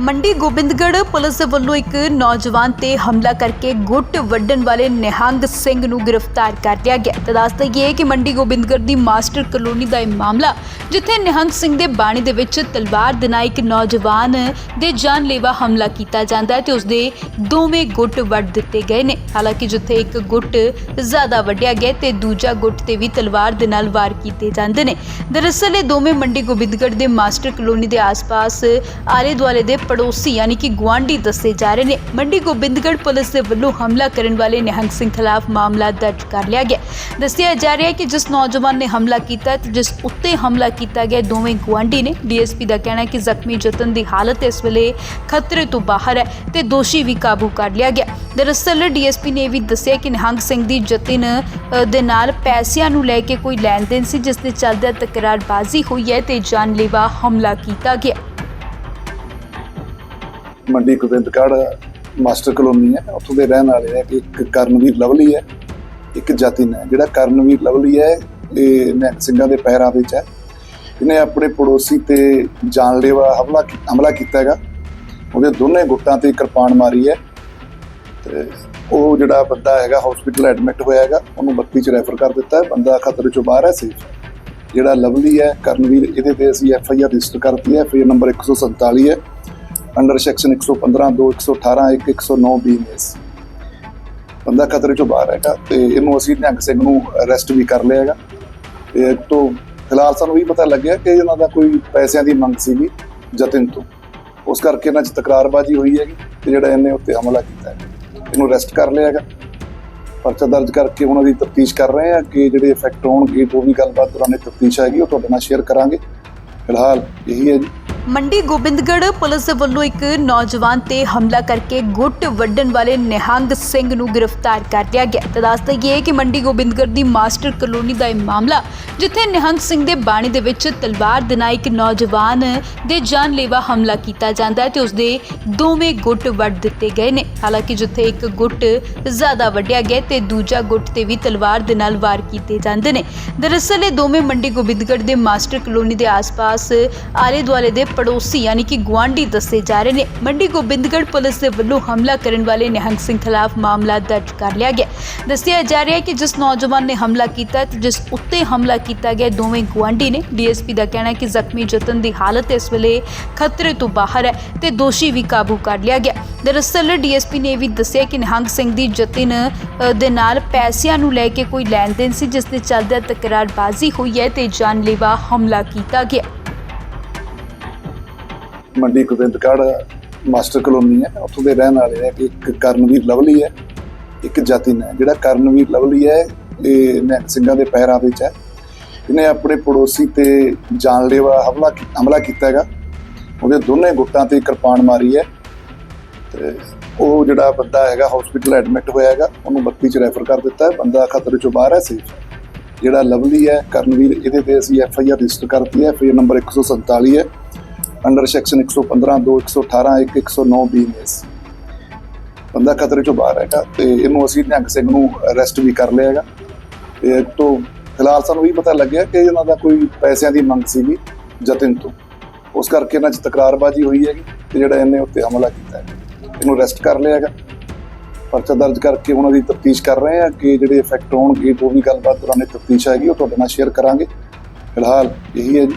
Mandi Gobindgarh police ਵੱਲੋਂ ਇੱਕ ਨੌਜਵਾਨ ਤੇ ਹਮਲਾ ਕਰਕੇ ਗੁੱਟ ਵੱਢਣ ਵਾਲੇ ਨਿਹੰਗ ਸਿੰਘ ਨੂੰ ਗ੍ਰਿਫਤਾਰ ਕਰ ਲਿਆ ਗਿਆ। ਤਾਂ ਦੱਸ ਦਈਏ ਕਿ ਮੰਡੀ ਗੋਬਿੰਦਗੜ੍ਹ ਦੀ ਮਾਸਟਰ ਕਲੋਨੀ ਦਾ ਇਹ ਮਾਮਲਾ, ਜਿੱਥੇ ਨਿਹੰਗ ਸਿੰਘ ਦੇ ਬਾਣੀ ਦੇ ਵਿੱਚ ਤਲਵਾਰ ਦੇ ਨਾਲ ਇੱਕ ਨੌਜਵਾਨ ਦੇ ਜਾਨਲੇਵਾ ਹਮਲਾ ਕੀਤਾ ਜਾਂਦਾ ਹੈ ਤੇ ਉਸਦੇ ਦੋਵੇਂ ਗੁੱਟ ਵੱਢ ਦਿੱਤੇ ਗਏ ਨੇ। ਹਾਲਾਂਕਿ ਜਿੱਥੇ ਇੱਕ ਗੁੱਟ ਜ਼ਿਆਦਾ ਵੱਢਿਆ ਗਿਆ ਤੇ ਦੂਜਾ ਗੁੱਟ ਤੇ ਵੀ ਤਲਵਾਰ ਦੇ ਨਾਲ ਵਾਰ ਕੀਤੇ ਜਾਂਦੇ ਨੇ। ਦਰਅਸਲ ਇਹ ਦੋਵੇਂ ਮੰਡੀ ਗੋਬਿੰਦਗੜ੍ਹ ਦੇ ਮਾਸਟਰ ਕਲੋਨੀ ਦੇ ਆਸ-ਪਾਸ ਆਲੇ ਦੁਆਲੇ ਦੇ ਪੜੋਸੀ ਯਾਨੀ ਕਿ ਗੁਆਂਢੀ ਦੱਸੇ ਜਾ ਰਹੇ ਨੇ ਮੰਡੀ ਗੋਬਿੰਦਗੜ੍ਹ ਪੁਲਿਸ ਦੇ ਵੱਲੋਂ ਹਮਲਾ ਕਰਨ ਵਾਲੇ ਨਿਹੰਗ ਸਿੰਘ ਖਿਲਾਫ ਮਾਮਲਾ ਦਰਜ ਕਰ ਲਿਆ ਗਿਆ ਦੱਸਿਆ ਜਾ ਰਿਹਾ ਹੈ ਕਿ ਜਿਸ ਨੌਜਵਾਨ ਨੇ ਹਮਲਾ ਕੀਤਾ ਤੇ ਜਿਸ ਉੱਤੇ ਹਮਲਾ ਕੀਤਾ ਗਿਆ ਦੋਵੇਂ ਗੁਆਂਢੀ ਨੇ ਡੀਐਸਪੀ ਦਾ ਕਹਿਣਾ ਹੈ ਕਿ ਜ਼ਖਮੀ ਜਤਨ ਦੀ ਹਾਲਤ ਇਸ ਵੇਲੇ ਖਤਰੇ ਤੋਂ ਬਾਹਰ ਹੈ ਤੇ ਦੋਸ਼ੀ ਵੀ ਕਾਬੂ ਕਰ ਲਿਆ ਗਿਆ ਦਰਅਸਲ ਡੀਐਸਪੀ ਨੇ ਇਹ ਵੀ ਦੱਸਿਆ ਕਿ ਨਿਹੰਗ ਸਿੰਘ ਦੀ ਜਤਨ ਅ, ਦੇ ਨਾਲ ਪੈਸਿਆਂ ਨੂੰ ਲੈ ਕੇ ਕੋਈ ਲੈਣ ਦੇਣ ਸੀ ਜਿਸ ਦੇ ਚੱਲਦੇ ਤਕਰਾਰਬਾਜ਼ੀ ਹੋਈ ਹੈ ਤੇ ਜਾਨਲੇਵਾ ਹਮਲਾ ਕੀਤਾ ਗਿਆ ਮੰਡੀ ਗੋਬਿੰਦਗੜ੍ਹ ਮਾਸਟਰ ਕਲੋਨੀ ਹੈ। ਉੱਥੋਂ ਦੇ ਰਹਿਣ ਵਾਲੇ ਹੈ ਕਿ ਇੱਕ ਕਰਨਵੀਰ ਲਵਲੀ ਹੈ, ਇੱਕ ਜਤਿਨ ਹੈ ਜਿਹੜਾ ਕਰਨਵੀਰ ਲਵਲੀ ਹੈ, ਇਹ ਨਿਹੰਗ ਸਿੰਘਾਂ ਦੇ ਪੈਰਾਂ ਵਿੱਚ ਹੈ। ਇਹਨੇ ਆਪਣੇ ਪੜੋਸੀ ਤੇ ਜਾਨਲੇਵਾ ਹਮਲਾ ਕੀ- ਹਮਲਾ ਕੀਤਾ ਹੈਗਾ। ਉਹਦੇ ਦੋਨੇ ਗੁੱਟਾਂ ਤੇ ਕਿਰਪਾਨ ਮਾਰੀ ਹੈ। ਤੇ ਉਹ ਜਿਹੜਾ ਬੰਦਾ ਹੈਗਾ ਹਸਪੀਟਲ ਐਡਮਿਟ ਹੋਇਆ ਹੈਗਾ, ਉਹਨੂੰ 32 ਚ ਰੈਫਰ ਕਰ ਦਿੱਤਾ ਹੈ। ਬੰਦਾ ਖਤਰੇ ਚੋਂ ਬਾਹਰ ਹੈ ਸੇਫ ਜਿਹੜਾ ਲਵਲੀ ਹੈ, ਕਰਨਵੀਰ, ਇਹਦੇ ਤੇ ਅਸੀਂ ਐਫ ਆਈ ਆਰ ਰਜਿਸਟਰ ਕਰਤੀ ਹੈ। ਫਿਰ ਨੰਬਰ 147 ਹੈ। ਅੰਡਰ ਸੈਕਸ਼ਨ 115 2 118 1 109 ਬੀਐਨਐਸ ਬੰਦਾ ਖਤਰੇ ਚੋਂ ਬਾਹਰ ਹੈਗਾ ਤੇ ਇਹਨੂੰ ਅਸੀਂ ਨਿਹੰਗ ਸਿੰਘ ਨੂੰ ਅਰੈਸਟ ਵੀ ਕਰ ਲਿਆ ਹੈਗਾ। ਤੇ ਇਹ ਤੋਂ ਫਿਲਹਾਲ ਸਾਨੂੰ ਵੀ ਪਤਾ ਲੱਗਿਆ ਕਿ ਇਹਨਾਂ ਦਾ ਕੋਈ ਪੈਸਿਆਂ ਦੀ ਮੰਗ ਸੀਗੀ ਜਤਿਨ ਤੋਂ। ਉਸ ਕਰਕੇ ਇਹਨਾਂ 'ਚ ਤਕਰਾਰਬਾਜ਼ੀ ਹੋਈ ਹੈਗੀ ਤੇ ਜਿਹੜਾ ਇਹਨੇ ਉੱਤੇ ਹਮਲਾ ਕੀਤਾ ਹੈ ਇਹਨੂੰ ਅਰੈਸਟ ਕਰ ਲਿਆ ਹੈਗਾ। ਪਰਚਾ ਦਰਜ ਕਰਕੇ ਉਹਨਾਂ ਦੀ ਤਫਤੀਸ਼ ਕਰ ਰਹੇ ਹਾਂ ਕਿ ਜਿਹੜੇ ਇਫੈਕਟ ਹੋਣਗੇ, ਜੋ ਵੀ ਗੱਲਬਾਤ ਦੌਰਾਨ ਤਫਤੀਸ਼ ਆਏਗੀ ਉਹ ਤੁਹਾਡੇ ਨਾਲ ਸ਼ੇਅਰ ਕਰਾਂਗੇ। ਫਿਲਹਾਲ ਇਹੀ ਹੈ ਜੀ। ਮੰਡੀ ਗੋਬਿੰਦਗੜ੍ਹ ਪੁਲਿਸ ਵੱਲੋਂ ਇੱਕ ਨੌਜਵਾਨ ਤੇ ਹਮਲਾ ਕਰਕੇ ਗੁੱਟ ਵੱਢਣ ਵਾਲੇ ਨਿਹੰਗ ਸਿੰਘ ਨੂੰ ਗ੍ਰਿਫਤਾਰ ਕਰ ਲਿਆ ਗਿਆ। ਤਾਂ ਦੱਸ ਦਈਏ ਕਿ ਮੰਡੀ ਗੋਬਿੰਦਗੜ੍ਹ ਦੀ ਮਾਸਟਰ ਕਲੋਨੀ ਦਾ ਇਹ ਮਾਮਲਾ, ਜਿੱਥੇ ਨਿਹੰਗ ਸਿੰਘ ਦੇ ਬਾਣੀ ਦੇ ਵਿੱਚ ਤਲਵਾਰ ਦੇ ਨਾਲ ਇੱਕ ਨੌਜਵਾਨ ਦੇ ਜਾਨਲੇਵਾ ਹਮਲਾ ਕੀਤਾ ਜਾਂਦਾ ਹੈ ਤੇ ਉਸਦੇ ਦੋਵੇਂ ਗੁੱਟ ਵੱਢ ਦਿੱਤੇ ਗਏ ਨੇ। ਹਾਲਾਂਕਿ ਜਿੱਥੇ ਇੱਕ ਗੁੱਟ ਜ਼ਿਆਦਾ ਵੱਢਿਆ ਗਿਆ ਤੇ ਦੂਜਾ ਗੁੱਟ ਤੇ ਵੀ ਤਲਵਾਰ ਦੇ ਨਾਲ ਵਾਰ ਕੀਤੇ ਜਾਂਦੇ ਨੇ। ਦਰਅਸਲ ਇਹ ਦੋਵੇਂ ਮੰਡੀ ਗੋਬਿੰਦਗੜ੍ਹ ਦੇ ਮਾਸਟਰ ਕਲੋਨੀ ਦੇ ਆਸ-ਪਾਸ ਆਲੇ ਦੁਆਲੇ ਦੇ ਪੜੋਸੀ ਯਾਨੀ ਕਿ ਗੁਆਂਢੀ ਦੱਸੇ ਜਾ ਰਹੇ ਨੇ ਮੰਡੀ ਗੋਬਿੰਦਗੜ੍ਹ ਪੁਲਿਸ ਦੇ ਵੱਲੋਂ ਹਮਲਾ ਕਰਨ ਵਾਲੇ ਨਿਹੰਗ ਸਿੰਘ ਖਿਲਾਫ ਮਾਮਲਾ ਦਰਜ ਕਰ ਲਿਆ ਗਿਆ ਦੱਸਿਆ ਜਾ ਰਿਹਾ ਹੈ ਕਿ ਜਿਸ ਨੌਜਵਾਨ ਨੇ ਹਮਲਾ ਕੀਤਾ ਤੇ ਜਿਸ ਉੱਤੇ ਹਮਲਾ ਕੀਤਾ ਗਿਆ ਦੋਵੇਂ ਗੁਆਂਢੀ ਨੇ ਡੀਐਸਪੀ ਦਾ ਕਹਿਣਾ ਹੈ ਕਿ ਜ਼ਖਮੀ ਜਤਨ ਦੀ ਹਾਲਤ ਇਸ ਵੇਲੇ ਖਤਰੇ ਤੋਂ ਬਾਹਰ ਹੈ ਤੇ ਦੋਸ਼ੀ ਵੀ ਕਾਬੂ ਕਰ ਲਿਆ ਗਿਆ ਦਰਅਸਲ ਡੀਐਸਪੀ ਨੇ ਇਹ ਵੀ ਦੱਸਿਆ ਕਿ ਨਿਹੰਗ ਸਿੰਘ ਦੀ ਜਤਨ ਅ, ਦੇ ਨਾਲ ਪੈਸਿਆਂ ਨੂੰ ਲੈ ਕੇ ਕੋਈ ਲੈਣ ਦੇਣ ਸੀ ਜਿਸ ਦੇ ਚੱਲਦੇ ਤਕਰਾਰਬਾਜ਼ੀ ਹੋਈ ਹੈ ਤੇ ਜਾਨਲੇਵਾ ਹਮਲਾ ਕੀਤਾ ਗਿਆ ਮੰਡੀ ਗੋਬਿੰਦਗੜ੍ਹ ਮਾਸਟਰ ਕਲੋਨੀ ਹੈ। ਉੱਥੋਂ ਦੇ ਰਹਿਣ ਵਾਲੇ ਹੈ ਇੱਕ ਕਰਨਵੀਰ ਲਵਲੀ ਹੈ, ਇੱਕ ਜਤਿਨ ਹੈ। ਜਿਹੜਾ ਕਰਨਵੀਰ ਲਵਲੀ ਹੈ, ਇਹ ਨਿਹੰਗ ਸਿੰਘਾਂ ਦੇ ਪੈਰਾਂ ਵਿੱਚ ਹੈ। ਇਹਨੇ ਆਪਣੇ ਪੜੋਸੀ ਤੇ ਜਾਨਲੇਵਾ ਹਮਲਾ ਕੀ- ਹਮਲਾ ਕੀਤਾ ਹੈਗਾ। ਉਹਦੇ ਦੋਨੇ ਗੁੱਟਾਂ ਤੇ ਕਿਰਪਾਨ ਮਾਰੀ ਹੈ। ਤੇ ਉਹ ਜਿਹੜਾ ਬੰਦਾ ਹੈਗਾ ਹਸਪੀਟਲ ਐਡਮਿਟ ਹੋਇਆ ਹੈਗਾ, ਉਹਨੂੰ 32 ਚ ਰੈਫਰ ਕਰ ਦਿੱਤਾ ਹੈ। ਬੰਦਾ ਖਤਰੇ ਚੋਂ ਬਾਹਰ ਹੈ ਸੇਫ ਜਿਹੜਾ ਲਵਲੀ ਹੈ, ਕਰਨਵੀਰ, ਇਹਦੇ ਤੇ ਅਸੀਂ ਐਫ ਆਈ ਆਰ ਰਜਿਸਟਰ ਕਰਤੀ ਹੈ। ਫਿਰ ਨੰਬਰ 147 ਹੈ। ਅੰਡਰ ਸੈਕਸ਼ਨ 115 2 118 1 109 ਨੇ ਬੰਦਾ ਖਤਰੇ ਚੋਂ ਬਾਹਰ ਹੈਗਾ ਤੇ ਇਹਨੂੰ ਅਸੀਂ ਨਿਹੰਗ ਸਿੰਘ ਨੂੰ ਅਰੈਸਟ ਵੀ ਕਰ ਲਿਆ ਹੈਗਾ। ਤੇ ਤੋਂ ਫਿਲਹਾਲ ਸਾਨੂੰ ਵੀ ਪਤਾ ਲੱਗਿਆ ਕਿ ਇਹਨਾਂ ਦਾ ਕੋਈ ਪੈਸਿਆਂ ਦੀ ਮੰਗ ਸੀਗੀ ਜਤਿਨ ਤੋਂ। ਉਸ ਕਰਕੇ ਇਹਨਾਂ 'ਚ ਤਕਰਾਰਬਾਜ਼ੀ ਹੋਈ ਹੈਗੀ ਤੇ ਜਿਹੜਾ ਇਹਨੇ ਉੱਤੇ ਹਮਲਾ ਕੀਤਾ ਹੈ। ਇਹਨੂੰ ਅਰੈਸਟ ਕਰ ਲਿਆ ਹੈਗਾ। ਪਰਚਾ ਦਰਜ ਕਰਕੇ ਉਹਨਾਂ ਦੀ ਤਫਤੀਸ਼ ਕਰ ਰਹੇ ਹਾਂ ਕਿ ਜਿਹੜੇ ਇਫੈਕਟ ਹੋਣਗੇ, ਜੋ ਵੀ ਗੱਲਬਾਤ ਦੌਰਾਨ ਤਫਤੀਸ਼ ਆਏਗੀ ਉਹ ਤੁਹਾਡੇ ਨਾਲ ਸ਼ੇਅਰ ਕਰਾਂਗੇ। ਫਿਲਹਾਲ ਇਹੀ ਹੈ ਜੀ।